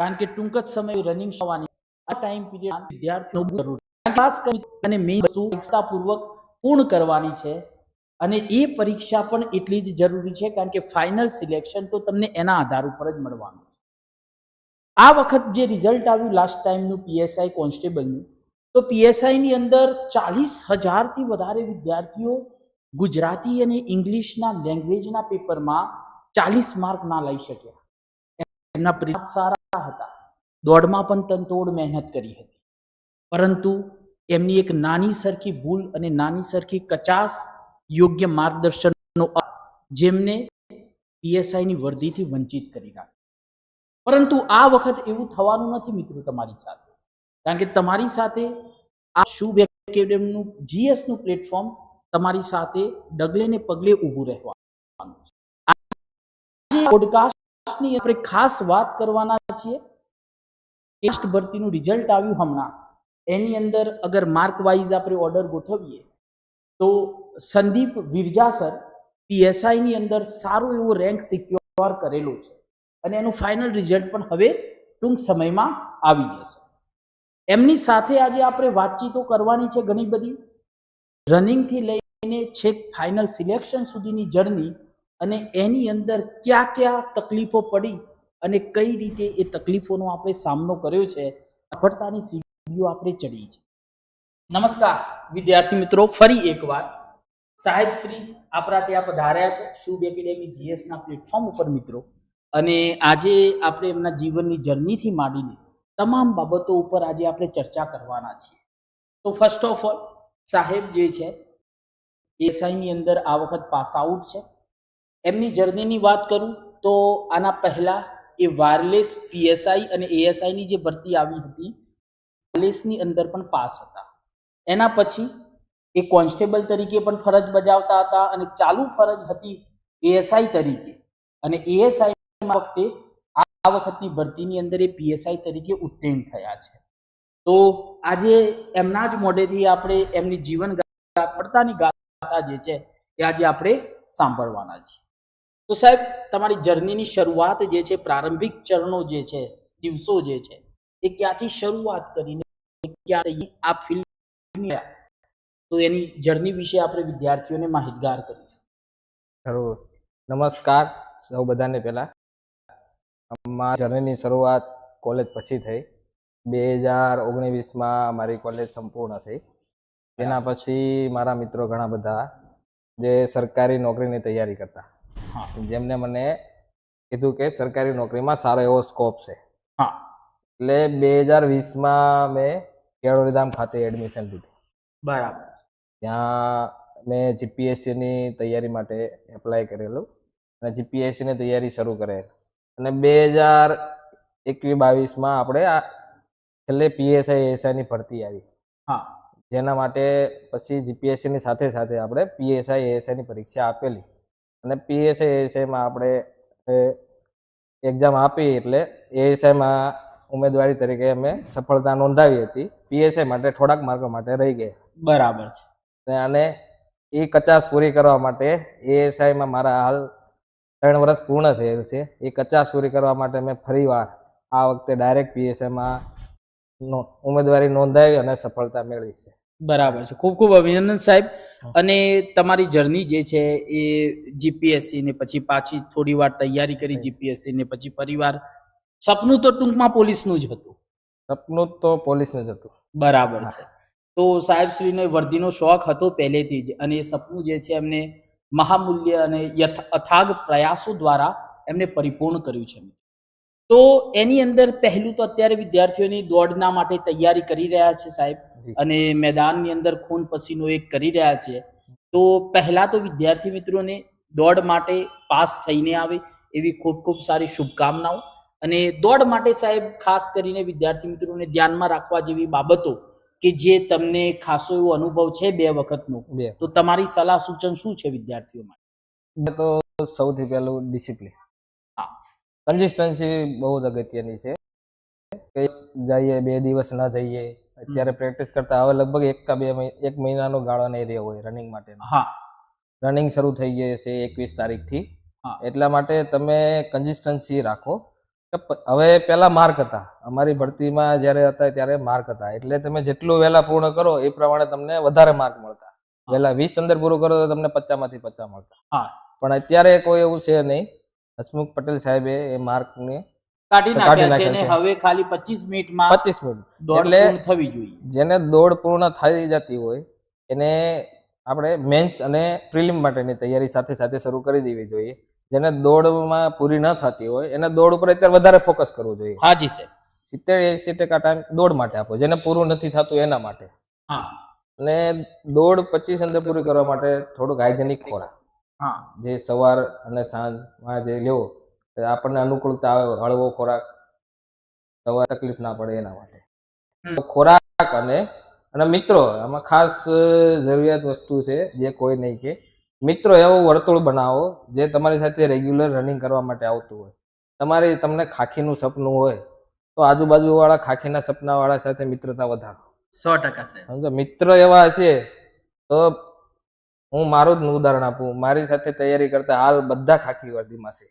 કારણ કે ટૂંક જ સમય રનિંગ થવાની આ ટાઈમ પીરિયડ વિદ્યાર્થીઓ જરૂર ખાસ કરી અને મેઇન વસ્તુ પૂર્વક પૂર્ણ કરવાની છે અને એ પરીક્ષા પણ એટલી જ જરૂરી છે કારણ કે ફાઇનલ સિલેક્શન તો તમને એના આધાર ઉપર જ મળવાનું છે. આ વખત જે રિઝલ્ટ આવ્યું લાસ્ટ ટાઈમનું પીએસઆઈ કોન્સ્ટેબલનું તો પીએસઆઈની અંદર ચાલીસ હજારથી વધારે વિદ્યાર્થીઓ ગુજરાતી અને ઇંગ્લિશના લેંગ્વેજના પેપરમાં ચાલીસ માર્ક ના લઈ શક્યા. એમના પરિણામ સારા હતા. દોડમાં પણ તનતોડ મહેનત કરી હતી. પરંતુ એમની એક નાની સરખી ભૂલ અને નાની સરખી કચાસ યોગ્ય માર્ગદર્શનનો જેમને પીએસઆઈની વર્દીથી વંચિત કરી નાખી. પરંતુ આ વખત એવું થવાનું નથી મિત્રો તમારી સાથે. કારણ કે તમારી સાથે આ શુભ એકેડેમીનું જીએસનું પ્લેટફોર્મ તમારી સાથે ડગલે ને પગલે ઊભું રહેવાનું છે. આજે પોડકાસ્ટની આપણે ખાસ વાત કરવાના છીએ. ટેસ્ટ ભરતીનું રિઝલ્ટ આવ્યું હમણાં. એની અંદર અગર માર્ક વાઇઝ આપણે ઓર્ડર ગોઠવીએ, તો સંદીપ વિરજા સર પીએસઆઈની અંદર સારો એવો રેન્ક સિક્યોર કરેલો છે. અને એનું ફાઇનલ રિઝલ્ટ પણ હવે ટૂંક સમયમાં આવી જશે. એમની સાથે આજે આપણે વાતચીતો કરવાની છે ઘણી બધી. રનિંગથી લઈને છેક ફાઇનલ સિલેક્શન સુધીની જર્ની અને એની અંદર ક્યાં ક્યાં તકલીફો પડી અને કઈ રીતે એ તકલીફોનો આપણે સામનો કર્યો છે, સફળતાની સીડીઓ આપણે ચડી છે નમસ્કાર, વિદ્યાર્થી મિત્રો, ફરી એકવાર. સાહેબ શ્રી, આપણા ત્યાં પધાર્યા છે, શુભ એકેડેમી જીએસના પ્લેટફોર્મ ઉપર મિત્રો. અને આજે આપણે એમના જીવનની જર્નીથી માંડીને તમામ બાબતો ઉપર આજે આપણે ચર્ચા કરવાના છીએ. તો ફર્સ્ટ ઓફ ઓલ સાહેબ જે છે એસઆઈની અંદર આ વખત પાસ આઉટ છે. એમની જર્નીની વાત કરું તો આના પહેલા એ વાયરલેસ પીએસઆઈ અને એએસઆઈની જે ભરતી આવી હતી વાયરલેસની અંદર પણ પાસ હતા. એના પછી એ કોન્સ્ટેબલ તરીકે પણ ફરજ બજાવતા હતા અને ચાલુ ફરજ હતી એએસઆઈ તરીકે. અને એએસઆઈ વખતે આ વખતની ભરતીની અંદર એ પીએસઆઈ તરીકે ઉત્તીર્ણ થયા છે. તો આજે એમના જ મોઢેથી આપણે એમની જીવન પડતાની ગાથા જે છે એ આજે આપણે સાંભળવાના છીએ. તો સાહેબ, તમારી જર્નીની શરૂઆત જે છે, પ્રારંભિક ચરણો જે છે, દિવસો જે છે, એ ક્યાંથી શરૂઆત કરીને ક્યાં આ ફિલ્ડ તો એની જર્ની વિશે આપણે વિદ્યાર્થીઓને માહિતગાર કરીશું. જરૂર. નમસ્કાર, સૌ બધાને પહેલા. મારી જર્નીની શરૂઆત કોલેજ પછી થઈ. બે હજાર ઓગણીસમાં મારી કોલેજ સંપૂર્ણ થઈ. તેના પછી મારા મિત્રો ઘણા બધા જે સરકારી નોકરીની તૈયારી કરતા. જેમને મને કીધું કે સરકારી નોકરીમાં સારો એવો સ્કોપ છે. હા. એટલે બે હજાર વીસમાં મેં કેળોરીધામ ખાતે એડમિશન લીધું. બરાબર. ત્યાં મેં જીપીએસસીની તૈયારી માટે એપ્લાય કરેલું અને જીપીએસસીની તૈયારી શરૂ કરેલ. અને બે હજાર એકવીસ બાવીસમાં આપણે આ છેલ્લે પીએસઆઈ એસઆઈની ભરતી આવી. હા. જેના માટે પછી જીપીએસસીની સાથે સાથે આપણે પીએસઆઈ એએસઆઈની પરીક્ષા આપેલી. અને પીએસએ એએસઆઈમાં આપણે એક્ઝામ આપી એટલે એએસઆઈમાં ઉમેદવારી તરીકે અમે સફળતા નોંધાવી હતી. પીએસએ માટે થોડાક માર્કો માટે રહી ગયા. બરાબર છે. અને એ કચાસ પૂરી કરવા માટે એએસઆઈમાં મારા હાલ ત્રણ વર્ષ પૂર્ણ થયેલ છે. એ કચાસ પૂરી કરવા માટે મેં ફરીવાર આ વખતે ડાયરેક્ટ પીએસએમાં ઉમેદવારી નોંધાવી અને સફળતા મેળવી છે. બરાબર છે. ખૂબ ખૂબ અભિનંદન સાહેબ. અને તમારી જર્ની જે છે એ જીપીએસસી ને પછી પાછી થોડી વાર તૈયારી કરી જીપીએસસી ને પછી પરિવાર. સપનું તો ટૂંકમાં પોલીસનું જ હતું. સપનું તો પોલીસનું જ હતું. બરાબર છે. તો સાહેબ શ્રીને વર્દીનો શોખ હતો પહેલેથી જ. અને એ સપનું જે છે એમને મહામૂલ્ય અને અથાગ પ્રયાસો દ્વારા એમને પરિપૂર્ણ કર્યું છે. તો એની અંદર પહેલું તો અત્યારે વિદ્યાર્થીઓની દોડના માટે તૈયારી કરી રહ્યા છે સાહેબ. અને મેદાનની અંદર ખૂન પસીનો એક કરી રહ્યા છે તો પહેલા તો વિદ્યાર્થી મિત્રોને દોડ માટે પાસ થઈને આવે એવી ખૂબ ખૂબ સારી શુભકામનાઓ. અને દોડ માટે સાહેબ ખાસ કરીને વિદ્યાર્થી મિત્રોને ધ્યાનમાં રાખવા જેવી બાબતો કે જે તમને ખાસો એવો અનુભવ છે બે વખતનો તો તમારી સલાહ સૂચન શું છે વિદ્યાર્થીઓ માટે? તો સૌથી પહેલું ડિસિપ્લિન. હા. કન્સિસ્ટન્સી બહુ જ અગત્યની છે. જઈએ બે દિવસ ના જઈએ અત્યારે પ્રેક્ટિસ કરતા હવે લગભગ એક કા બે એક મહિનાનો ગાળો નહીં રહ્યો હોય રનિંગ માટે. હા. રનિંગ શરૂ થઈ ગઈ છે એકવીસ તારીખથી. હા. એટલા માટે તમે કન્સિસ્ટન્સી રાખો. હવે પેલા માર્ક હતા. અમારી ભરતીમાં જ્યારે હતા ત્યારે માર્ક હતા. એટલે તમે જેટલું વહેલા પૂર્ણ કરો એ પ્રમાણે તમને વધારે માર્ક મળતા. વહેલા વીસ અંદર પૂરું કરો તો તમને પચાસમાંથી પચાસ મળતા. હા. પણ અત્યારે કોઈ એવું છે નહીં. હસમુખ પટેલ સાહેબે એ માર્કને કાઢી નાખ્યા છે અને. હવે ખાલી પચીસ મિનિટમાં પચીસ મિનિટ. દોડ પૂર્ણ થવી જોઈએ. જેને દોડ પૂર્ણ થઈ જતી હોય એને આપણે મેન્સ અને પ્રિલિમ માટેની તૈયારી સાથે સાથે શરૂ કરી દેવી જોઈએ. જેને દોડમાં પૂરી ન થતી હોય એને દોડ ઉપર અત્યારે વધારે ફોકસ કરવું જોઈએ. હાજી સર સિત્તેર એસી ટકા ટાઈમ દોડ માટે આપો જેને પૂરું નથી થતું એના માટે. હા. અને દોડ પચીસ અંદર પૂરી કરવા માટે થોડુંક હાઇજેનિક ખોરાક. હા. જે સવાર અને સાંજમાં જે લેવો આપણને અનુકૂળતા આવે હળવો ખોરાક સવાર તકલીફ ના પડે એના માટે. તો ખોરાક અને અને મિત્રો આમાં ખાસ જરૂરિયાત વસ્તુ છે જે કોઈ નહીં કે મિત્રો એવું વર્તુળ બનાવો જે તમારી સાથે રેગ્યુલર રનિંગ કરવા માટે આવતું હોય. તમારી તમને ખાખીનું સપનું હોય તો આજુબાજુ વાળા ખાખીના સપના વાળા સાથે મિત્રતા વધારો. સો ટકા સાહેબ. સમજો? મિત્ર એવા હશે તો હું મારું જ ઉદાહરણ આપું. મારી સાથે તૈયારી કરતા હાલ બધા ખાખી વર્દીમાં છે.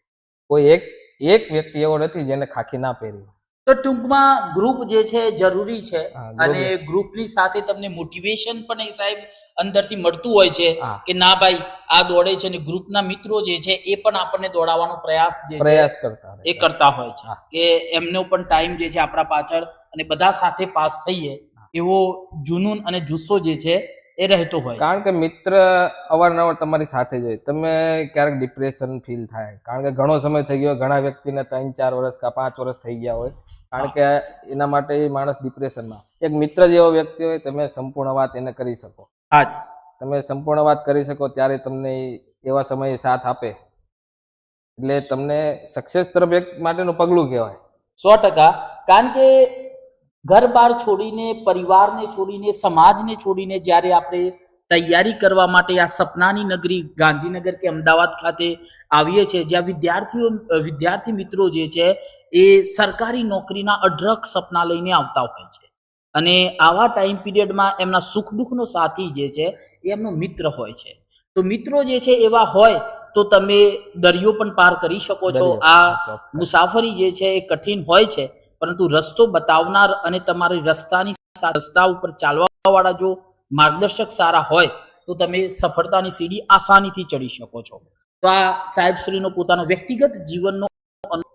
કોઈ એક એક વ્યક્તિ એવો નથી જેને ખાખી ના પહેરી તો ટૂંકમાં ગ્રુપ જે છે જરૂરી છે અને ગ્રુપની સાથે તમને મોટિવેશન પણ એ સાહેબ અંદરથી મળતું હોય છે કે ના ભાઈ આ દોડે છે અને ગ્રુપના મિત્રો જે છે એ પણ આપણને દોડાવવાનો પ્રયાસ જે પ્રયાસ કરતા એ કરતા હોય છે કે એમનો પણ ટાઈમ જે છે આપણા પાછળ અને બધા સાથે પાસ થઈએ એવો જુનૂન અને જુસ્સો જે છે એ રહેતો હોય કારણ કે મિત્ર અવારનવાર તમારી સાથે જ હોય. તમે ક્યારેક ડિપ્રેશન ફીલ થાય. કારણ કે ઘણો સમય થઈ ગયો ઘણા વ્યક્તિને ત્રણ ચાર વર્ષ કે પાંચ વર્ષ થઈ ગયા હોય. કારણ કે એના માટે એ માણસ ડિપ્રેશનમાં એક મિત્ર જેવો વ્યક્તિ હોય તમે સંપૂર્ણ વાત એને કરી શકો. હા તમે સંપૂર્ણ વાત કરી શકો ત્યારે તમને એવા સમયે સાથ આપે. એટલે તમને સક્સેસ તરફ એક માટેનું પગલું કહેવાય. સો ટકા. કારણ કે ઘર બાર છોડીને પરિવારને છોડીને સમાજને છોડીને જ્યારે આપણે તૈયારી કરવા માટે આ સપનાની નગરી ગાંધીનગર કે અમદાવાદ ખાતે આવીએ છીએ જ્યાં વિદ્યાર્થીઓ વિદ્યાર્થી મિત્રો જે છે એ સરકારી નોકરીના અઢળક સપના લઈને આવતા હોય છે. અને આવા ટાઈમ પીરિયડમાં એમના સુખ દુઃખનો સાથી જે છે એ એમનો મિત્ર હોય છે. તો મિત્રો જે છે એવા હોય તો તમે દરિયો પણ પાર કરી શકો છો. આ મુસાફરી જે છે એ કઠિન હોય છે પરંતુ રસ્તો બતાવનાર અને તમારી રસ્તાની રસ્તા ઉપર ચાલવા વાળા જો માર્ગદર્શક સારા હોય, તો તમે સફળતાની સીડી આસાનીથી ચડી શકો છો. તો આ સાહેબશ્રીનો પોતાનો વ્યક્તિગત જીવનનો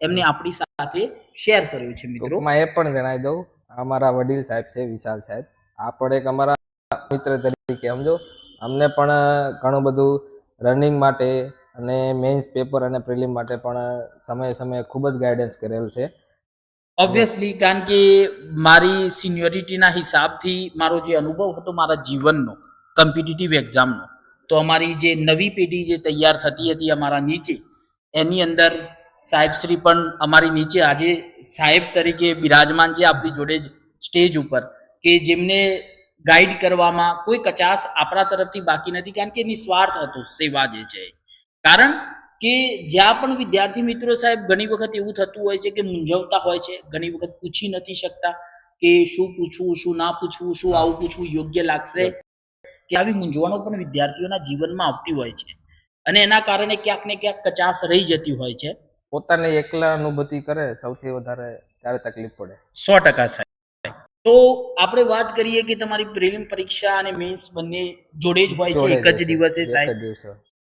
એમને આપણી સાથે શેર કર્યો છે, મિત્રો. ટૂંકમાં એ પણ જણાવી દઉં અમારા વડીલ સાહેબ છે, વિશાલ સાહેબ. આ પણ એક અમારા મિત્ર તરીકે, સમજો? અમને પણ ઘણું બધું રનિંગ માટે અને મેઇન્સ પેપર અને પ્રિલિમ માટે પણ સમયે સમયે ખૂબ જ ગાઈડન્સ કરેલ છે. ઓબ્વિયસલી કારણ કે મારી સિનિયોરિટીના હિસાબથી મારો જે અનુભવ હતો મારા જીવનનો કોમ્પિટિટિવ એક્ઝામનો તો અમારી જે નવી પેઢી જે તૈયાર થતી હતી અમારા નીચે, એની અંદર સાહેબશ્રી પણ અમારી નીચે આજે સાહેબ તરીકે બિરાજમાન છે આપણી જોડે સ્ટેજ ઉપર, કે જેમને ગાઈડ કરવામાં કોઈ કચાશ આપણા તરફથી બાકી નથી, કારણ કે નિસ્વાર્થ હતો સેવા જે છે કારણ કે જ્યાં પણ વિદ્યાર્થી મિત્રો સાહેબ ઘણી વખત એવું થતું હોય છે કે મૂંઝવતા હોય છે ઘણી વખત પૂછી નથી શકતા કે શું પૂછવું શું ના પૂછવું શું આવું પૂછવું યોગ્ય લાગશે કે આવી મૂંઝવણો પણ વિદ્યાર્થીઓના જીવનમાં આવતી હોય છે. અને એના કારણે ક્યાંક ને ક્યાંક કચાશ રહી જતી હોય છે. પોતાને એકલા અનુભૂતિ કરે સૌથી વધારે ત્યારે તકલીફ પડે. સો ટકા સાહેબ. તો આપણે વાત કરીએ કે તમારી પ્રિલિમ પરીક્ષા અને મેન્સ બંને જોડે જ હોય છે એક જ દિવસે સાહેબ.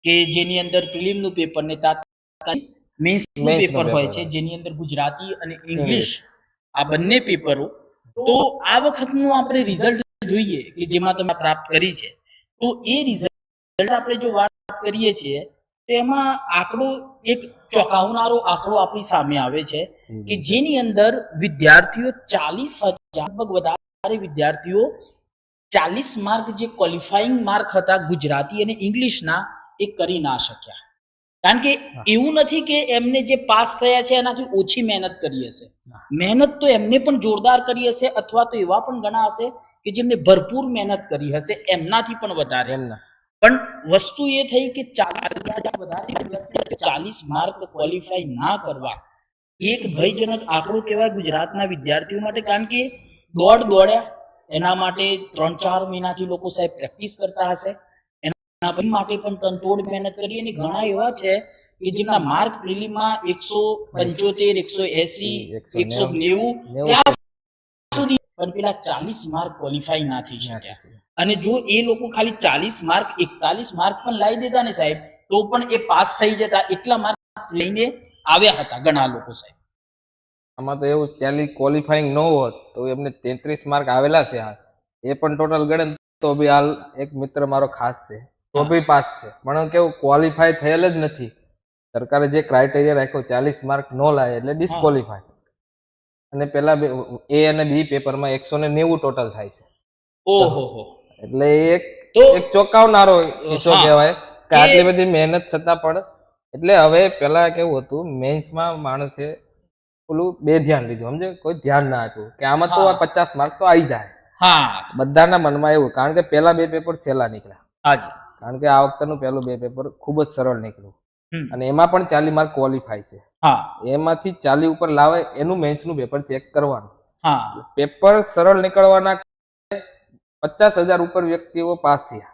કે જેની અંદર પ્રિલિમનું પેપર ને તાત્કાલિક મેન્સનું પેપર હોય છે જેની અંદર ગુજરાતી અને ઇંગ્લિશ. આ બંને પેપરો તો આ વખતનું આપણે રિઝલ્ટ જોઈએ કે જેમાં તમે પ્રાપ્ત કરી છે. તો એ રિઝલ્ટ આપણે જો વાત કરીએ છીએ તો એમાં આંકડો એક ચોંકાવનારો આંકડો આપણી સામે આવે છે કે જેની અંદર વિદ્યાર્થીઓ ચાલીસ હજાર લગભગ વધારે વિદ્યાર્થીઓ ચાલીસ માર્ક જે ક્વોલિફાઈંગ માર્ક હતા ગુજરાતી અને ઇંગ્લિશના એ કરી ના શક્યા. કારણ કે એવું નથી કે એમને જે પાસ થયા છે એનાથી ઓછી મહેનત કરી હશે. મહેનત તો એમને પણ જોરદાર કરી હશે અથવા તો એવા પણ ઘણા હશે કે જેમને ભરપૂર મહેનત કરી હશે એમનાથી પણ વધારે. પણ વસ્તુ એ થઈ કે ચાલીસ ચાલીસ માર્ક ક્વોલિફાય ના કરવા. એક ભયજનક આંકડો કહેવાય ગુજરાતના વિદ્યાર્થીઓ માટે કારણ કે દોડ દોડ્યા. એના માટે ત્રણ ચાર મહિનાથી લોકો સાહેબ પ્રેક્ટિસ કરતા હશે. એના માટે પણ તનતોડ મહેનત કરી અને ઘણા એવા છે કે જેમના માર્ક પ્રિલિમમાં એકસો પંચોતેર એકસો એસી એકસો નેવું. ત્યાં સુધી પણ પેલા ચાલીસ માર્ક ક્વોલિફાય ના થઈ શક્યા. અને જો એ લોકો ખાલી ચાલીસ માર્ક એકતાલીસ માર્ક પણ લાવી દેતા ને સાહેબ તો પણ એ પાસ થઈ જતા એટલા માર્ક લઈને આવ્યા હતા ઘણા લોકો સાહેબ. આમાં તો એવું ચાલી ક્વોલિફાઈંગ ન હોત તો એમને તેત્રીસ માર્ક આવેલા છે હાલ એ પણ ટોટલ ગણે તો બી હાલ એક મિત્ર મારો ખાસ છે. તો બી પાસ છે. પણ કેવું ક્વોલિફાય થયેલ જ નથી. સરકારે જે ક્રાઇટેરિયા રાખ્યો ચાલીસ માર્ક ન લાવે એટલે ડિસ્કોલિફાય અને પેલા એ અને બી પેપરમાં એકસો ને નેવું ટોટલ થાય છે. ઓહો એટલે એક એક ચોંકાવનારો કિસ્સો હા. કહેવાય. કે આટલી બધી મહેનત છતાં પણ એટલે હવે પેલા કેવું હતું મેન્સમાં માણસે પેલું બે ધ્યાન લીધું. સમજે કોઈ ધ્યાન ના આપ્યું. કે આમાં તો પચાસ માર્ક તો આવી જાય. હા. બધાના મનમાં એવું કારણ કે પેલા બે પેપર સહેલા નીકળ્યા. હાજી કારણ કે આ વખતનું પહેલું બે પેપર ખૂબ જ સરળ નીકળ્યું. અને એમાં પણ ચાલી માર્ક ક્વોલિફાય છે. હા. એમાંથી ચાલી ઉપર લાવે એનું મેન્સનું પેપર ચેક કરવાનું. હા. પેપર સરળ નીકળવાના પચાસ હજાર ઉપર વ્યક્તિઓ પાસ થયા.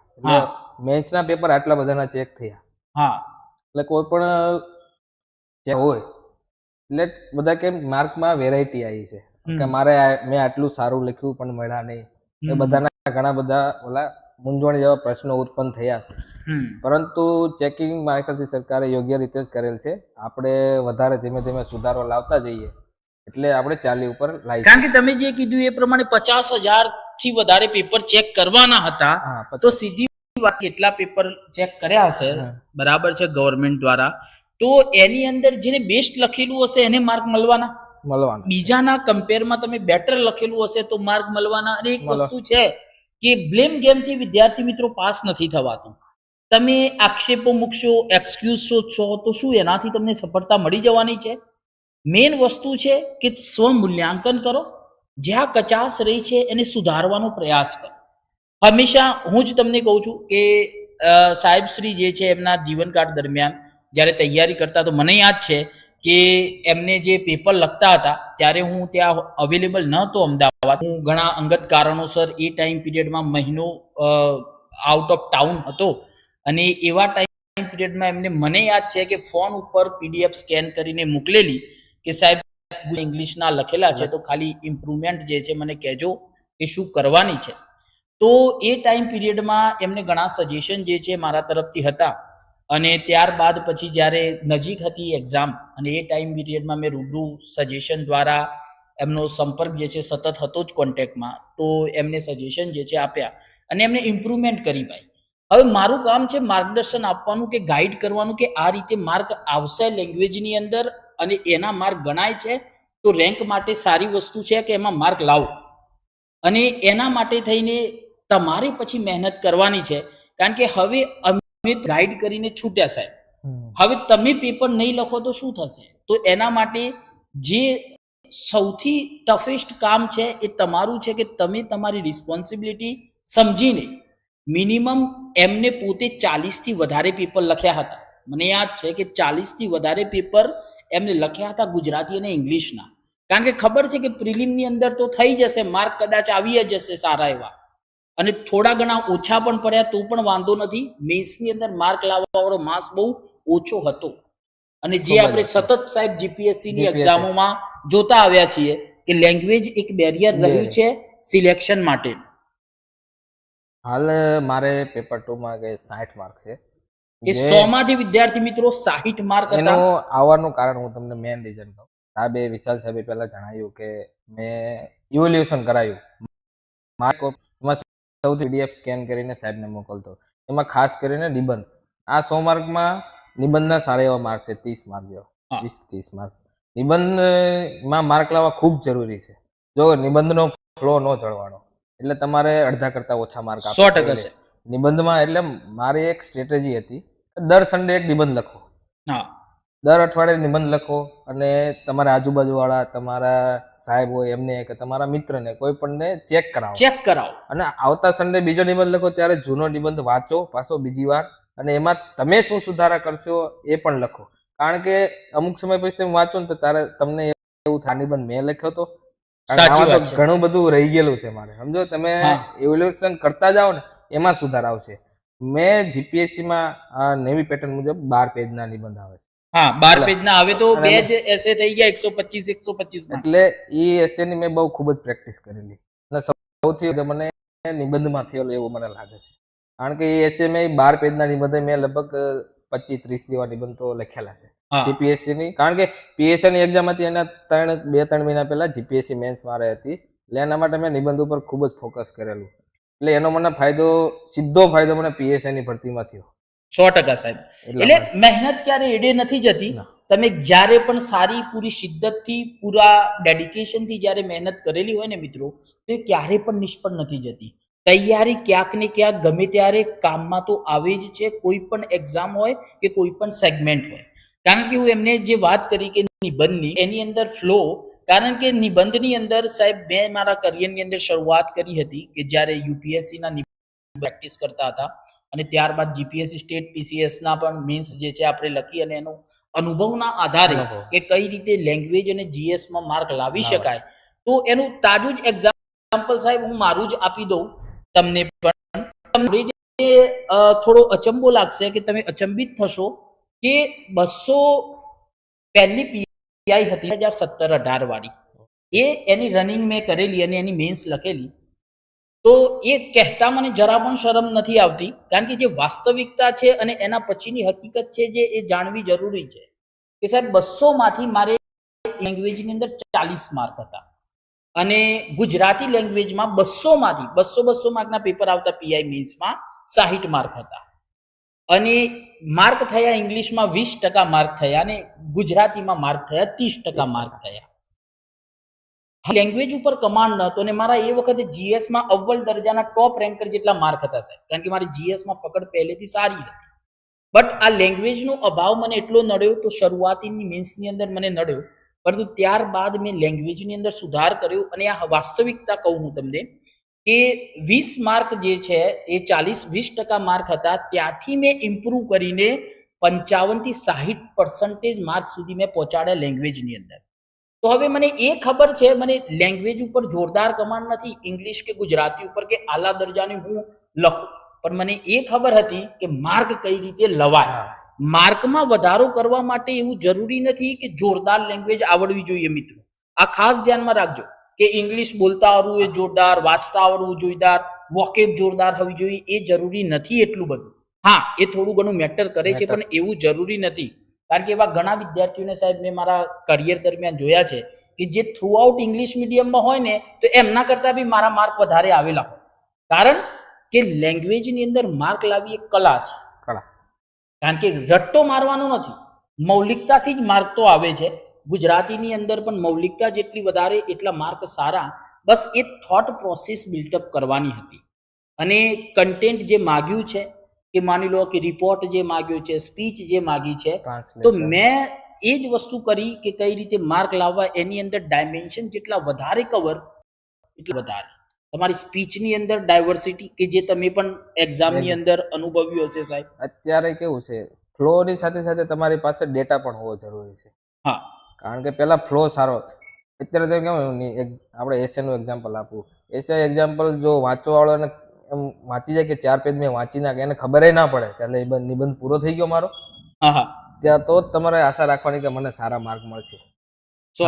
મેન્સના પેપર આટલા બધાના ચેક થયા. હા. એટલે કોઈ પણ જે હોય એટલે બધા કેમ માર્કમાં વેરાયટી આવી છે. કે મારે મેં આટલું સારું લખ્યું પણ મળ્યા નહીં. એ બધાના ઘણા બધા ઓલા મૂંઝવણ જેવા પ્રશ્નો ઉત્પન્ન થયા છે. પરંતુ ચેકિંગ માર્કેટથી સરકારે યોગ્ય રીતે જ કરેલ છે. આપણે વધારે ધીમે ધીમે સુધારો લાવતા જઈએ એટલે આપણે ચાલી ઉપર લાવી કારણ કે તમે જે કીધું એ પ્રમાણે પચાસ હજારથી વધારે પેપર ચેક કરવાના હતા તો સીધી વાત કેટલા પેપર ચેક કર્યા હશે. બરાબર છે ગવર્મેન્ટ દ્વારા. તો એની અંદર જેને બેસ્ટ લખેલું હશે એને માર્ક મળવાના? મળવાના બીજાના કમ્પેરમાં તમે બેટર લખેલું હશે તો માર્ક મળવાના અને એક વસ્તુ છે કે બ્લેમ ગેમથી વિદ્યાર્થી મિત્રો પાસ નથી થવાતું. તમે આક્ષેપો મૂકશો એક્સક્યુઝ શોધશો તો શું એનાથી તમને સફળતા મળી જવાની છે? મેઇન વસ્તુ છે કે સ્વમૂલ્યાંકન કરો, જ્યાં કચાશ રહી છે એને સુધારવાનો પ્રયાસ કરો. હંમેશા હું જ તમને કહું છું કે સાહેબશ્રી જે છે એમના જીવનકાળ દરમિયાન જ્યારે તૈયારી કરતા, તો મને યાદ છે કે એમને જે પેપર લખતા હતા, ત્યારે હું ત્યાં અવેલેબલ ન હતો અમદાવાદ. હું ઘણા અંગત કારણોસર એ ટાઈમ પીરિયડમાં મહિનો આઉટ ઓફ ટાઉન હતો. અને એવા ટાઈમ પીરિયડમાં એમને મને યાદ છે કે ફોન ઉપર પીડીએફ સ્કેન કરીને મોકલેલી કે સાહેબ ઇંગ્લિશના લખેલા છે, તો ખાલી ઇમ્પ્રુવમેન્ટ જે છે મને કહેજો કે શું કરવાની છે. તો એ ટાઈમ પીરિયડમાં એમને ઘણા સજેશન જે છે મારા તરફથી હતા. અને ત્યારબાદ પછી જ્યારે નજીક હતી એક્ઝામ અને એ ટાઈમ પીરિયડમાં મેં રૂબરૂ સજેશન દ્વારા એમનો સંપર્ક જે છે સતત હતો જ કોન્ટેક્ટમાં તો એમને સજેશન જે છે આપ્યા અને એમને ઇમ્પ્રુવમેન્ટ કરી ભાઈ. હવે મારું કામ છે માર્ગદર્શન આપવાનું કે ગાઈડ કરવાનું કે આ રીતે માર્ક આવશે લેંગ્વેજની અંદર અને એના માર્ક ગણાય છે, તો રેન્ક માટે સારી વસ્તુ છે કે એમાં માર્ક લાવો. અને એના માટે થઈને તમારે પછી મહેનત કરવાની છે. કારણ કે હવે અમે ગાઈડ કરીને છૂટ્યા સાહેબ. હવે તમે પેપર નહીં લખો તો શું થશે? તો એના માટે જે સૌથી ટફેસ્ટ કામ છે એ તમારું છે કે તમે તમારી રિસ્પોન્સિબિલિટી સમજીને મિનિમમ એમને પોતે ચાલીસથી વધારે પેપર લખ્યા હતા. મને યાદ છે કે ચાલીસથી વધારે પેપર એમને લખ્યા હતા ગુજરાતી અને ઇંગ્લિશના. કારણ કે ખબર છે કે પ્રિલિમની અંદર તો થઈ જશે માર્ક કદાચ આવી જ જશે સારા એવા. અને થોડા ઘણા ઓછા પણ પડ્યા તો પણ વાંધો નથી. મેન્સની અંદર માર્ક લાવવા વાળો માસ બહુ ઓછો હતો. અને જે આપણે સતત સાહેબ જીપીએસસી ની. એક્ઝામોમાં જોતા આવ્યા છીએ કે લેંગ્વેજ એક બેરિયર રહ્યું છે સિલેક્શન માટે. હાલ મારે પેપર ટુ માં કે સાઠ માર્ક છે. એ જે- સો માંથી વિદ્યાર્થી મિત્રો સાહીઠ માર્ક હતા. એનો આવવાનું કારણ હું તમને મેન રીઝન કહું. સાહેબે વિશાલ સાહેબે પહેલા જણાવ્યું કે મેં ઇવોલ્યુશન કરાયું. માર્ક સૌથી પીડીએફ સ્કેન કરીને સાહેબને મોકલતો. એમાં ખાસ કરીને નિબંધ. આ સો માર્કમાં નિબંધના સારા એવા માર્ક છે ત્રીસ માર્ક જેવા. વીસ ત્રીસ માર્ક નિબંધમાં માર્ક લાવવા ખૂબ જરૂરી છે. જો નિબંધનો ફ્લો ન જળવાનો એટલે તમારે અડધા કરતા ઓછા માર્ક સો ટકા છે નિબંધમાં એટલે મારી એક સ્ટ્રેટેજી હતી દર સન્ડે એક નિબંધ લખો. હા. દર અઠવાડિયે નિબંધ લખો અને તમારા આજુબાજુ વાળા તમારા સાહેબ હોય એમને કે તમારા મિત્રને કોઈ પણને ચેક કરાવો. ચેક કરાવો. અને આવતા સન્ડે બીજો નિબંધ લખો ત્યારે જૂનો નિબંધ વાંચો પાછો બીજી વાર. અને એમાં તમે શું સુધારા કરશો એ પણ લખો. કારણ કે અમુક સમય પછી તમે વાંચો ને તો તારે તમને એવું થાય. નિબંધ મેં લખ્યો હતો ઘણું બધું રહી ગયેલું છે મારે. સમજો? તમે. ઇવોલ્યુશન કરતા જાઓ ને એમાં સુધાર આવશે. મેં જીપીએસસી માં આ નવી પેટર્ન મુજબ બાર પેજના નિબંધ આવે છે. હા બાર પેજ ના હવે તો બે જ એસે થઈ ગયા એકસો પચીસ એકસો પચીસ એટલે એ એસેની મેં બહુ ખૂબ જ પ્રેક્ટિસ કરેલી. એટલે સૌથી મને નિબંધમાં થયેલો એવું મને લાગે છે. કારણ કે એ એસે મેં બાર પેજના નિબંધ મેં લગભગ પચીસ ત્રીસ જેવા નિબંધ લખેલા છે. જીપીએસસી ની કારણ કે પીએસસી ની એક્ઝામ હતી એના ત્રણ બે ત્રણ મહિના પહેલા જીપીએસસી મેન્સ મારે હતી. એટલે એના માટે મેં નિબંધ ઉપર ખૂબ જ ફોકસ કરેલું. એટલે એનો મને ફાયદો સીધો ફાયદો મને પીએસઆઈ ની ભરતીમાં થયો. સો ટકા સાહેબ. એટલે મહેનત ક્યારે એડે નથી જતી તમે જ્યારે પણ સારી પૂરી શિદ્દતથી પૂરા ડેડિકેશનથી જ્યારે મહેનત કરેલી હોય ને મિત્રો તો એ ક્યારે પણ નિષ્ફળ નથી જતી. તૈયારી ક્યાંક ને ક્યાંક ગમે ત્યારે કામમાં તો આવે જ છે કોઈ પણ એક્ઝામ હોય કે કોઈ પણ સેગમેન્ટ હોય. કારણ કે હું એમને જે વાત કરી કે નિબંધની એની અંદર ફ્લો કારણ કે નિબંધની અંદર સાહેબ મેં મારા કરિયરની અંદર શરૂઆત કરી હતી કે જ્યારે યુપીએસસીના પ્રેક્ટિસ કરતા હતા અને ત્યારબાદ જીપીએસસી સ્ટેટ પીસીએસના પણ મીન્સ જે છે આપણે લખી અને એનો અનુભવના આધારે. કે કઈ રીતે લેંગ્વેજ અને જીએસમાં માર્ક લાવી શકાય. તો એનું તાજું જ એક્ઝામ્પલ સાહેબ હું મારું જ આપી દઉં તમને પણ. તમને થોડો અચંબો લાગશે કે તમે અચંબિત થશો કે બસો પહેલી પીઆઈ હતી બે હજાર સત્તર અઢાર વાળી. એ એની રનિંગ મેં કરેલી અને એની મેન્સ લખેલી. તો એ કહેતા મને જરા પણ શરમ નથી આવતી, કારણ કે જે વાસ્તવિકતા છે અને એના પછીની હકીકત છે જે એ જાણવી જરૂરી છે. કે સાહેબ બસોમાંથી મારે લેંગ્વેજની અંદર ચાલીસ માર્ક હતા. અને ગુજરાતી લેંગ્વેજમાં બસોમાંથી બસો બસો માર્કના પેપર આવતા પીઆઈ મીન્સમાં સાહીઠ માર્ક હતા. અને માર્ક થયા ઇંગ્લિશમાં વીસ ટકા માર્ક થયા અને ગુજરાતીમાં માર્ક થયા ત્રીસ ટકા માર્ક થયા. લેંગ્વેજ ઉપર કમાન્ડ ન હતો અને મારા એ વખતે જીએસમાં અવ્વલ દરજાના ટોપ રેન્કર જેટલા માર્ક હતા સાહેબ. કારણ કે મારી જીએસમાં પકડ પહેલેથી સારી હતી. બટ આ લેંગ્વેજનો અભાવ મને એટલો નડ્યો તો શરૂઆતીની મીન્સની અંદર મને નડ્યો. પરંતુ ત્યારબાદ મેં લેંગ્વેજની અંદર સુધાર કર્યો અને આ વાસ્તવિકતા કહું હું તમને કે વીસ માર્ક જે છે એ ચાલીસ, વીસ ટકા માર્ક હતા. ત્યાંથી મેં ઇમ્પ્રૂવ કરીને પંચાવનથી સાહીઠ પર્સન્ટેજ માર્ક સુધી મેં પહોંચાડ્યા લેંગ્વેજની અંદર. તો હવે મને એ ખબર છે મને લેંગ્વેજ ઉપર જોરદાર કમાન્ડ નથી ઇંગ્લિશ કે ગુજરાતી ઉપર કે આલા દરજાની હું લખું. પણ મને એ ખબર હતી કે માર્ક કઈ રીતે લવાય. માર્કમાં વધારો કરવા માટે એવું જરૂરી નથી કે જોરદાર લેંગ્વેજ આવડવી જોઈએ મિત્રો. આ ખાસ ધ્યાનમાં રાખજો કે ઇંગ્લિશ બોલતા આવડવું એ જોરદાર વાંચતા આવડવું જોરદાર વોકેબ જોરદાર હોવી જોઈએ એ જરૂરી નથી એટલું બધું. હા એ થોડું ઘણું મેટર કરે છે પણ એવું જરૂરી નથી. કારણ કે એવા ઘણા વિદ્યાર્થીઓને સાહેબ મેં મારા કરિયર દરમિયાન જોયા છે કે જે થ્રુ આઉટ ઇંગ્લિશ મીડિયમમાં હોય ને તો એમના કરતાં બી મારા માર્ક વધારે આવેલા હોય. કારણ કે લેંગ્વેજની અંદર માર્ક લાવી એ કલા છે. કળા કારણ કે રટ્ટો મારવાનો નથી. મૌલિકતાથી જ માર્ક તો આવે છે. ગુજરાતીની અંદર પણ મૌલિકતા જેટલી વધારે એટલા માર્ક સારા. બસ એ થોટ પ્રોસેસ બિલ્ટઅપ કરવાની હતી. અને કન્ટેન્ટ જે માગ્યું છે કે માની લો કે રિપોર્ટ જે માગ્યો છે સ્પીચ જે માગી છે તો મેં એ જ વસ્તુ કરી કે કઈ રીતે માર્ક લાવવા એની અંદર ડાયમેન્શન જેટલા વધારે કવર એટલા વધારે. તમારી સ્પીચની અંદર ડાયવર્સિટી કે જે તમે પણ એક્ઝામની અંદર અનુભવ્યું હશે સાહેબ. અત્યારે કેવું છે ફ્લોની સાથે સાથે તમારી પાસે ડેટા પણ હોવો જરૂરી છે. હા. કારણ કે પેલા ફ્લો સારો અત્યારે તો કેવું ની એક આપણે એસએ એક્ઝામ્પલ આપું. એસએ એક્ઝામ્પલ જો વાંચવા વાળો એને એમ વાંચી જાય કે ચાર પેજ મેં વાંચી નાખે એને ખબર ના પડે એટલે નિબંધ પૂરો થઈ ગયો મારો. ત્યાં તો તમારે આશા રાખવાની કે મને સારા માર્ક મળશે. સો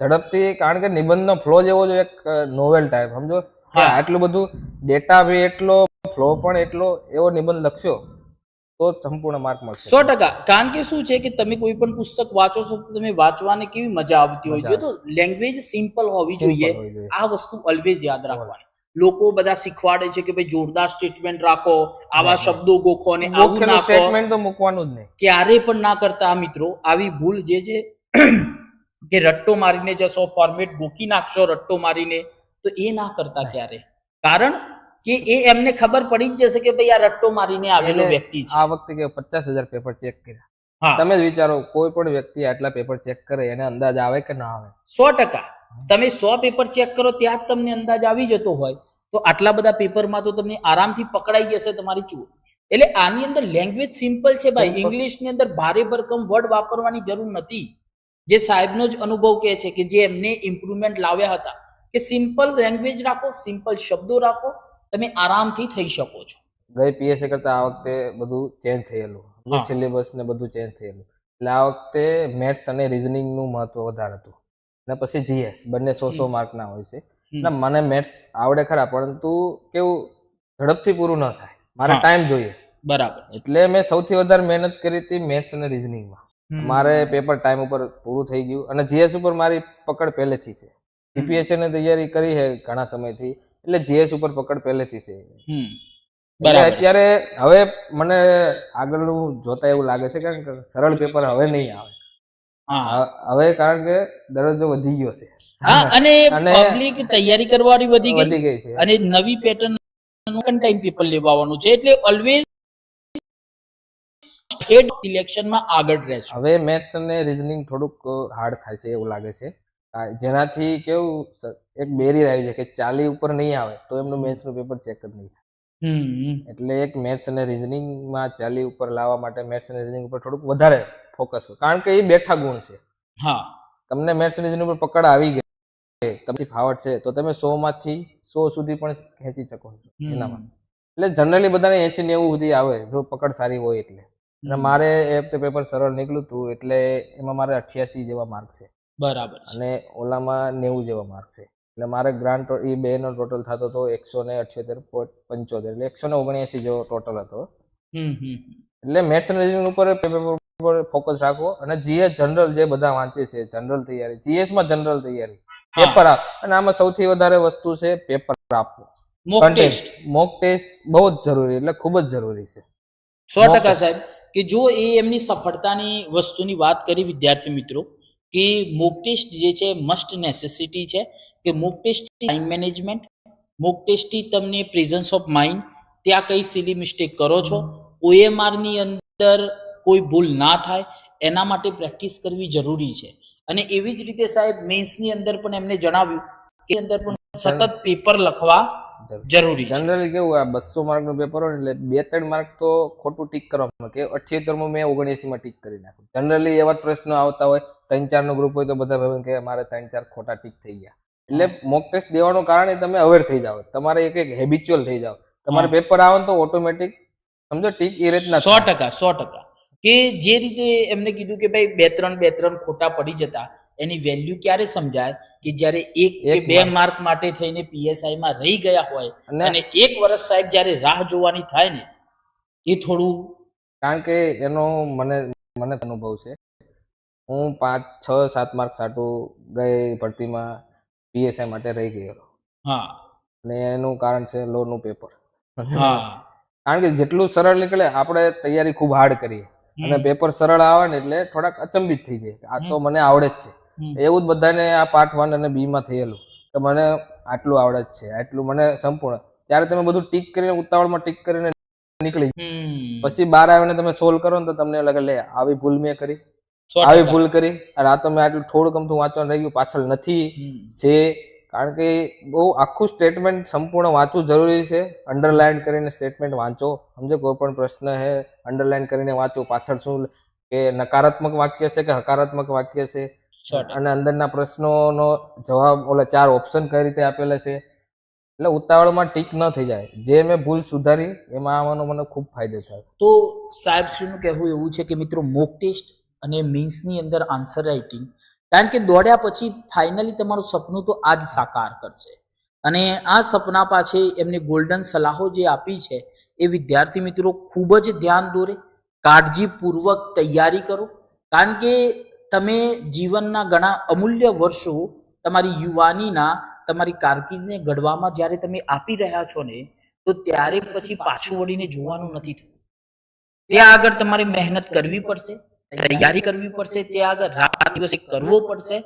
ઝડપથી કારણ કે નિબંધનો ફ્લો જેવો જો એક નોવેલ ટાઈપ સમજો. આટલું બધું ડેટા બી એટલો ફ્લો પણ એટલો એવો નિબંધ લખશો તો સંપૂર્ણ માર્ક મળશે. સો ટકા. કારણ કે શું છે કે તમે કોઈ પણ પુસ્તક વાંચો છો તો તમે વાંચવાની કેવી મજા આવતી હોય? છે તો લેંગ્વેજ સિમ્પલ હોવી જોઈએ. હોવી જોઈએ. આ વસ્તુ ઓલવેઝ યાદ રાખવાની. લોકો બધા શીખવાડે છે કે ભાઈ જોરદાર સ્ટેટમેન્ટ રાખો આવા શબ્દો ગોખો અને આવું નાખો. સ્ટેટમેન્ટ તો મૂકવાનું જ નહીં. ક્યારે પણ ના કરતા મિત્રો આવી ભૂલ જે છે કે રટ્ટો મારીને જશો ફોર્મેટ ગોખી નાખશો રટ્ટો મારીને તો એ ના કરતા ક્યારે? કારણ કે એ એમને ખબર પડી જ જશે કે ભાઈ આ રટ્ટો મારીને આવેલો વ્યક્તિ છે. આ વખતે કે પચાસ હજાર પેપર ચેક કર્યા. તમે જ વિચારો કોઈ પણ વ્યક્તિ આટલા પેપર ચેક કરે એને અંદાજ આવે કે ના આવે? સો ટકા. તમે સો પેપર ચેક કરો ત્યાં જ તમને અંદાજ આવી જતો હોય. તો આટલા બધા પેપરમાં તો તમને આરામથી પકડાઈ જશે તમારી ચૂર એટલે આની અંદર લેંગ્વેજ સિમ્પલ છે ભાઈ. ઇંગ્લિશની અંદર ભારે ભરકમ વર્ડ વાપરવાની જરૂર નથી. જે સાહેબનો જ અનુભવ કહે છે કે જે એમને ઇમ્પ્રુવમેન્ટ લાવ્યા હતા. કે સિમ્પલ લેંગ્વેજ રાખો સિમ્પલ શબ્દો રાખો તમે આરામથી થઈ શકો છો. ગઈ પીએસએ કરતા આ વખતે બધું ચેન્જ થયેલું. સિલેબસ ને બધું ચેન્જ થયેલું. એટલે આ વખતે મેથ્સ અને રિઝનિંગનું મહત્વ વધારે હતું. અને પછી જીએસ બંને સો સો. માર્કના હોય છે. એટલે મને મેથ્સ આવડે ખરા પરંતુ કેવું ઝડપથી પૂરું ન થાય. મારે ટાઈમ જોઈએ. બરાબર. એટલે મેં સૌથી વધારે મહેનત કરી હતી મેથ્સ અને રિઝનિંગમાં મારે પેપર ટાઈમ ઉપર પૂરું થઈ ગયું. અને જીએસ ઉપર મારી પકડ પહેલેથી છે. જીપીએસસી ની તૈયારી કરી છે ઘણા સમયથી. એટલે જીએસ ઉપર પકડ પહેલેથી છે. અત્યારે હવે મને આગળનું જોતા એવું લાગે છે કારણ કે સરળ પેપર હવે નહીં આવે. હા હવે કારણ કે દરજ્જો વધી ગયો છે. હા અને પબ્લિક તૈયારી કરવાની વધી ગઈ. છે. અને નવી પેટર્ન ટાઈમ પેપર લેવાનું છે એટલે ઓલવેઝ હેડ સિલેક્શનમાં આગળ રહેશે. હવે મેથ્સ અને રિઝનિંગ થોડુંક હાર્ડ થાય છે એવું લાગે છે. જેનાથી કેવું એક બેરિયર આવી છે કે ચાલી ઉપર નહીં આવે તો એમનું મેથ્સનું પેપર ચેક જ નહીં થાય. એટલે એક મેથ્સ અને રીઝનિંગમાં ચાલી ઉપર લાવવા માટે મેથ્સ અને રિઝનિંગ ઉપર થોડુંક વધારે ફોકસ કરો કારણ કે એ બેઠા ગુણ છે. હા. તમને મેથ્સ રિઝનિંગ ઉપર પકડ આવી ગઈ તમને ફાવટ છે તો તમે સો માંથી સો સુધી પણ ખેંચી શકો છો એનામાં. એટલે જનરલી બધાને એસી નેવું સુધી આવે જો પકડ સારી હોય એટલે. અને મારે એ વખતે પેપર સરળ નીકળ્યું હતું એટલે એમાં મારે અઠ્યાસી જેવા માર્ક છે. બરાબર અને ઓલામાં નેવું જેવા માર્ક છે. એટલે મારે ગ્રાન્ટ એ બે નો ટોટલ થતો હતો એકસો ને અઠ્યોતેર પોઈન્ટ પંચોતેર એટલે એકસો ને ઓગણએંસી જેવો ટોટલ હતો. એટલે મેથ્સ રીઝનિંગ ઉપર પેપર પર ફોકસ રાખો અને જીએસ જનરલ જે બધા વાંચે છે જનરલ તૈયારી જીએસમાં જનરલ તૈયારી. પેપર આપ. અને આમાં સૌથી વધારે વસ્તુ છે પેપર આપવું. મોક ટેસ્ટ મોક ટેસ્ટ બહુ જ જરૂરી એટલે ખૂબ જ જરૂરી છે. સો ટકા સાહેબ કે જો એ એમની સફળતાની વસ્તુની વાત કરી વિદ્યાર્થી મિત્રો કે મોક ટેસ્ટ જે છે મસ્ટ નેસેસિટી છે કે mock test time management mock ટેસ્ટથી તમને પ્રેઝન્સ ઓફ માઇન્ડ ત્યાં કઈ સિલી મિસ્ટેક કરો છો ઓએમઆરની ની અંદર કોઈ ભૂલ ના થાય એના માટે પ્રેક્ટિસ કરવી જરૂરી છે. અને એવી જ રીતે સાહેબ મેન્સની અંદર પણ એમને જણાવ્યું કે અંદર પણ સતત પેપર લખવા જરૂરી જનરલી કેવું આ બસો માર્કનું પેપર હોય એટલે બે ત્રણ માર્ક તો ખોટું ટીક કરવામાં કે અઠ્યોતેરમાં મેં ઓગણએસી માં ટીક કરી નાખ્યું. જનરલી એવા જ પ્રશ્નો આવતા હોય. ત્રણ ચાર નો ગ્રુપ હોય તો બધા ભાઈ કે મારે ત્રણ ચાર ખોટા ટીક થઈ ગયા. એટલે મોક ટેસ્ટ દેવાનું કારણ એ તમે અવેર થઈ જાઓ. તમારે એક એક હેબિચ્યુઅલ થઈ જાઓ. તમારે પેપર આવે ને તો ઓટોમેટિક સમજો ટીક એ રીતના સો ટકા સો ટકા. કે જે રીતે એમને કીધું કે ભાઈ બે ત્રણ બે ત્રણ ખોટા પડી જતા એની વેલ્યુ ક્યારે સમજાય? કે જ્યારે એક કે બે માર્ક માટે થઈને પીએસઆઈ માં રહી ગયા હોય અને એક વર્ષ સાહેબ જ્યારે રાહ જોવાની થાય ને એ થોડું કારણ કે એનો મને મને અનુભવ છે. હું પાંચ છ સાત માર્ક સાટું ગઈ ભરતીમાં પીએસઆઈ માટે રહી ગયેલો હા. અને એનું કારણ છે લો નું પેપર હા. કારણ કે જેટલું સરળ નીકળે આપણે તૈયારી ખૂબ હાર્ડ કરીએ. અને પેપર સરળ આવે ને એટલે થોડાક અચંબિત થઈ જાય આ તો મને આવડે જ છે. એવું જ બધાને આ પાર્ટ વન અને બી માં થયેલું કે મને આટલું આવડે જ છે આટલું મને સંપૂર્ણ. ત્યારે તમે બધું ટીક કરીને ઉતાવળમાં ટીક કરીને નીકળી. પછી બહાર આવીને તમે સોલ્વ કરો ને તો તમને લાગે લે આવી ભૂલ મેં કરી. આવી ભૂલ કરી. અને આ તો મેં આટલું થોડું ગમતું વાંચવાનું રહી ગયું પાછળ નથી. છે કારણ કે બહુ આખું સ્ટેટમેન્ટ સંપૂર્ણ વાંચવું જરૂરી છે. અંડરલાઈન કરીને સ્ટેટમેન્ટ વાંચો. સમજો કોઈ પણ પ્રશ્ન હે અંડરલાઈન કરીને વાંચો. પાછળ શું કે નકારાત્મક વાક્ય છે કે હકારાત્મક વાક્ય છે? અને અંદરના પ્રશ્નોનો જવાબ ઓલા ચાર ઓપ્શન કઈ રીતે આપેલા છે? એટલે ઉતાવળમાં ટીક ન થઈ જાય. જે મેં ભૂલ સુધારી એમાં આવવાનો મને ખૂબ ફાયદો થયો. તો સાહેબ શ્રીનું કહેવું એવું છે કે મિત્રો મોક ટેસ્ટ અને મીન્સની અંદર આન્સર રાઇટિંગ કારણ કે દોડ્યા પછી ફાઇનલી તમારું સપનું તો આ જ સાકાર કરશે. અને આ સપના પાછે એમને ગોલ્ડન સલાહો જે આપી છે, એ વિદ્યાર્થી મિત્રો ખૂબ જ ધ્યાન દોરે, કાળજીપૂર્વક તૈયારી કરો. કારણ કે તમે જીવનના ઘણા અમૂલ્ય વર્ષો તમારી યુવાનીના, તમારી કારકિર્દીને ઘડવામાં જ્યારે તમે આપી રહ્યા છો ને, તો ત્યારે પછી પાછું વળીને જોવાનું નથી થતું. ત્યાં આગળ તમારે મહેનત કરવી પડશે. તૈયારી કરવી પડશે તે આગળ રાત દિવસ કરવો પડશે.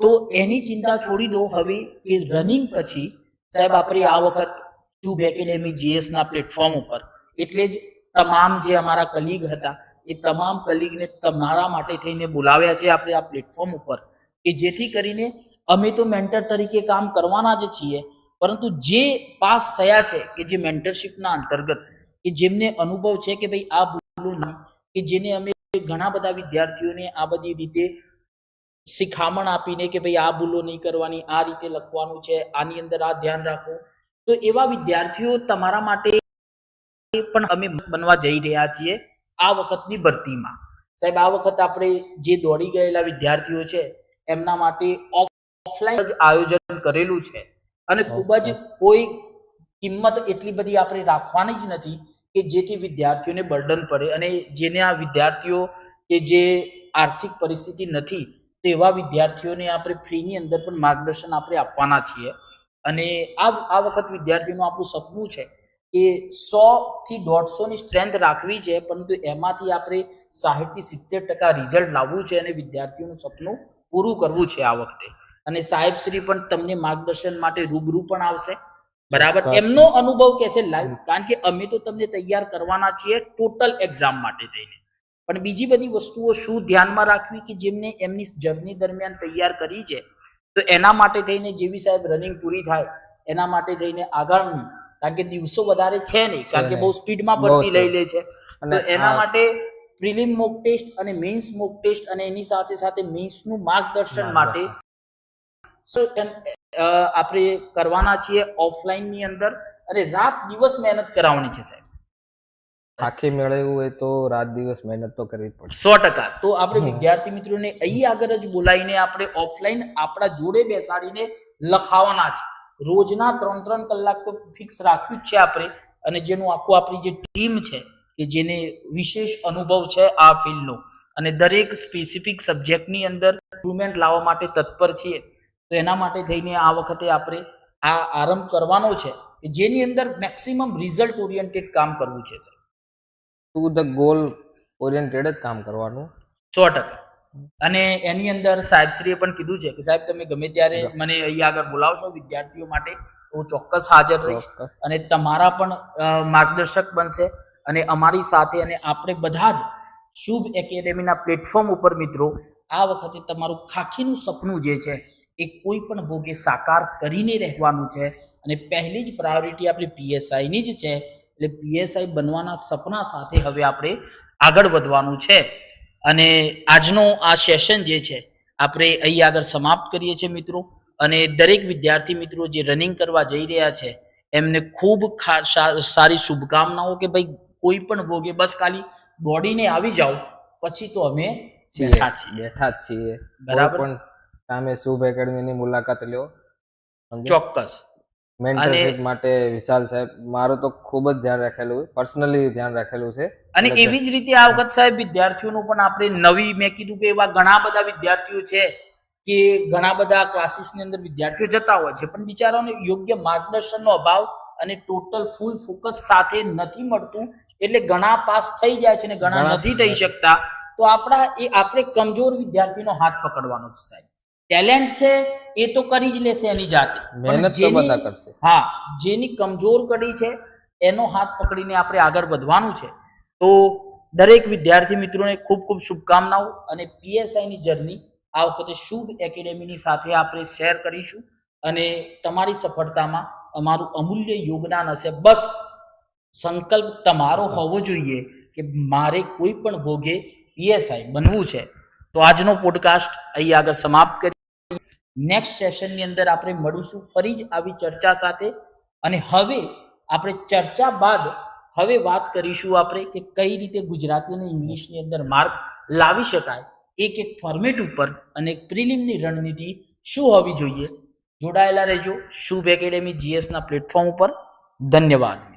તો એની ચિંતા છોડી દો હવે કે રનિંગ પછી સાહેબ આપણે આ વખત ટ્યુબ એકેડેમી જીએસ ના પ્લેટફોર્મ ઉપર. એટલે જ તમામ જે અમારા કલીગ હતા એ તમામ કલીગને તમારા માટે થઈને બોલાવ્યા છે આપણે આ પ્લેટફોર્મ ઉપર. કે જેથી કરીને અમે તો મેન્ટર તરીકે કામ કરવાના જ છીએ પરંતુ જે પાસ થયા છે કે જે મેન્ટરશિપના અંતર્ગત કે જેમને અનુભવ છે કે ભાઈ આ ભૂલું નહીં કે જેને અમે ઘણા બધા વિદ્યાર્થીઓને આ બધી રીતે શિખામણ આપીને કે ભાઈ આ ભૂલો નહીં કરવાની આ રીતે લખવાનું છે આની અંદર આ ધ્યાન રાખો તો એવા વિદ્યાર્થીઓ તમારા માટે પણ અમે બનવા જઈ રહ્યા છીએ આ વખતની ભરતીમાં. સાહેબ આ વખત આપણે જે દોડી ગયેલા વિદ્યાર્થીઓ છે એમના માટે ઓફલાઈન આયોજન કરેલું છે. અને ખૂબ જ કોઈ કિંમત એટલી બધી આપણે રાખવાની જ નથી. કે જેથી વિદ્યાર્થીઓને બર્ડન પડે અને જેને આ વિદ્યાર્થીઓ કે જે આર્થિક પરિસ્થિતિ નથી તેવા વિદ્યાર્થીઓને આપણે ફ્રીની અંદર પણ માર્ગદર્શન આપણે આપવાના છીએ. અને આ આ વખત વિદ્યાર્થીઓનું આપણું સપનું છે કે સોથી દોઢસોની સ્ટ્રેન્થ રાખવી છે, પરંતુ એમાંથી આપણે સાહીઠથી સિત્તેર ટકા રિઝલ્ટ લાવવું છે અને વિદ્યાર્થીઓનું સપનું પૂરું કરવું છે આ વખતે. અને સાહેબ શ્રી પણ તમને માર્ગદર્શન માટે રૂબરૂ પણ આવશે. બરાબર? એમનો અનુભવ કેસે લાઈવ? કારણ કે અમે તો તમને તૈયાર કરવાના છીએ ટોટલ એક્ઝામ માટે થઈને. પણ બીજી બધી વસ્તુઓ શું ધ્યાનમાં રાખવી કે જેમને એમની જર્ની દરમિયાન તૈયાર કરી છે? તો એના માટે થઈને જેવી સાહેબ રનિંગ પૂરી થાય એના માટે થઈને આગળનું કારણ કે દિવસો વધારે છે નહીં કારણ કે બહુ સ્પીડમાં ભરતી લઈ લે છે. તો એના માટે પ્રિલિમ મોક ટેસ્ટ અને મેન્સ મોક ટેસ્ટ અને એની સાથે સાથે મેન્સનું માર્ગદર્શન. માટે So, અ, આપણે કરવાના છીએ ઓફલાઈનની અંદર અને રાત દિવસ મહેનત કરાવવાની છે સાહેબ. આખી મેળવવું હોય તો રાત દિવસ મહેનત તો કરવી પડે પડશે. સો ટકા. તો આપણે વિદ્યાર્થી મિત્રોને અહીં આગળ જ બોલાવીને આપણે ઓફલાઈન આપણા જોડે બેસાડીને લખાવાના છે. રોજના ત્રણ ત્રણ કલાક તો ફિક્સ રાખ્યું જ છે આપણે. અને જેનું આખું આપણી જે ટીમ છે કે જેને વિશેષ અનુભવ છે આ ફિલ્ડનો અને દરેક સ્પેસિફિક સબ્જેક્ટની અંદર ઇમ્પ્રુવમેન્ટ લાવવા માટે તત્પર છીએ. તો એના માટે થઈને આ વખતે આપણે આ આરંભ કરવાનો છે કે જેની અંદર મેક્સિમમ રિઝલ્ટ ઓરિએન્ટેડ કામ કરવું છે sir to the goal oriented જ કામ કરવાનું. સો ટકા. અને એની અંદર સાહેબશ્રીએ પણ કીધું છે કે સાહેબ તમે ગમે ત્યારે મને અહીંયા આગળ બોલાવશો વિદ્યાર્થીઓ માટે હું ચોક્કસ હાજર રહીશ. અને તમારા પણ માર્ગદર્શક બનશે. અને અમારી સાથે અને આપણે બધા જ શુભ એકેડેમીના પ્લેટફોર્મ ઉપર મિત્રો આ વખતે તમારું ખાખીનું સપનું જે છે એ કોઈ પણ ભોગે સાકાર કરીને રહેવાનું છે અને પહેલી જ પ્રાયોરિટી આપણી પીએસઆઈની જ છે. એટલે પીએસઆઈ બનવાના સપના સાથે હવે આપણે આગળ વધવાનું છે. અને આજનો આ સેશન જે છે આપણે અહીં આગળ સમાપ્ત કરીએ છીએ મિત્રો. અને દરેક વિદ્યાર્થી મિત્રો જે રનિંગ કરવા જઈ રહ્યા છે એમને ખૂબ સારી શુભકામનાઓ કે ભાઈ કોઈ પણ ભોગે બસ ખાલી દોડીને આવી જાઓ પછી તો અમે બેઠા છીએ. બરાબર. સામે શુભ એકેડમીની મુલાકાત લ્યો. ચોક્કસ. મેન્ટરશિપ માટે વિશાલ સાહેબ મારું તો ખૂબ જ ધ્યાન રાખેલું પર્સનલી ધ્યાન રાખેલું છે. અને એવી જ રીતે આ વખત સાહેબ વિદ્યાર્થીઓનું પણ આપણે નવી મેં કીધું કે એવા ઘણા બધા વિદ્યાર્થીઓ છે કે ઘણા બધા ક્લાસીસની અંદર વિદ્યાર્થીઓ જતા હોય છે પણ બિચારાઓને યોગ્ય માર્ગદર્શનનો અભાવ અને ટોટલ ફૂલ ફોકસ સાથે નથી મળતું એટલે ઘણા પાસ થઈ જાય છે અને ઘણા ઘણા નથી થઈ શકતા. તો આપણા એ આપણે કમજોર વિદ્યાર્થીનો હાથ પકડવાનો છે સાહેબ. ટેલેન્ટ છે એ તો કરી જ લેશે એની જાતે. મહેનત તો બધા કરશે. હા જેની કમજોર કડી છે એનો હાથ પકડીને આપણે આગળ વધવાનું છે. તો દરેક વિદ્યાર્થી મિત્રોને ખૂબ ખૂબ શુભકામનાઓ અને પીએસઆઈની જર્ની આ વખતે શુભ એકેડેમીની સાથે આપણે શેર કરીશું. અને તમારી સફળતામાં અમારું અમૂલ્ય યોગદાન હશે. બસ સંકલ્પ તમારો હોવો જોઈએ કે મારે કોઈ પણ ભોગે પીએસઆઈ બનવું છે. તો આજનો પોડકાસ્ટ અહીં આગળ સમાપ્ત કરી નેક્સ્ટ સેશનની અંદર આપણે મળીશું ફરી જ આવી ચર્ચા સાથે. અને હવે આપણે ચર્ચા બાદ હવે વાત કરીશું આપણે કે કઈ રીતે ગુજરાતી અને ઇંગ્લિશની અંદર માર્ક લાવી શકાય. એક એક ફોર્મેટ ઉપર અને એક પ્રિલિમની રણનીતિ શું હોવી જોઈએ. જોડાયેલા રહેજો. શુભ એકેડેમી જીએસના પ્લેટફોર્મ ઉપર. ધન્યવાદ.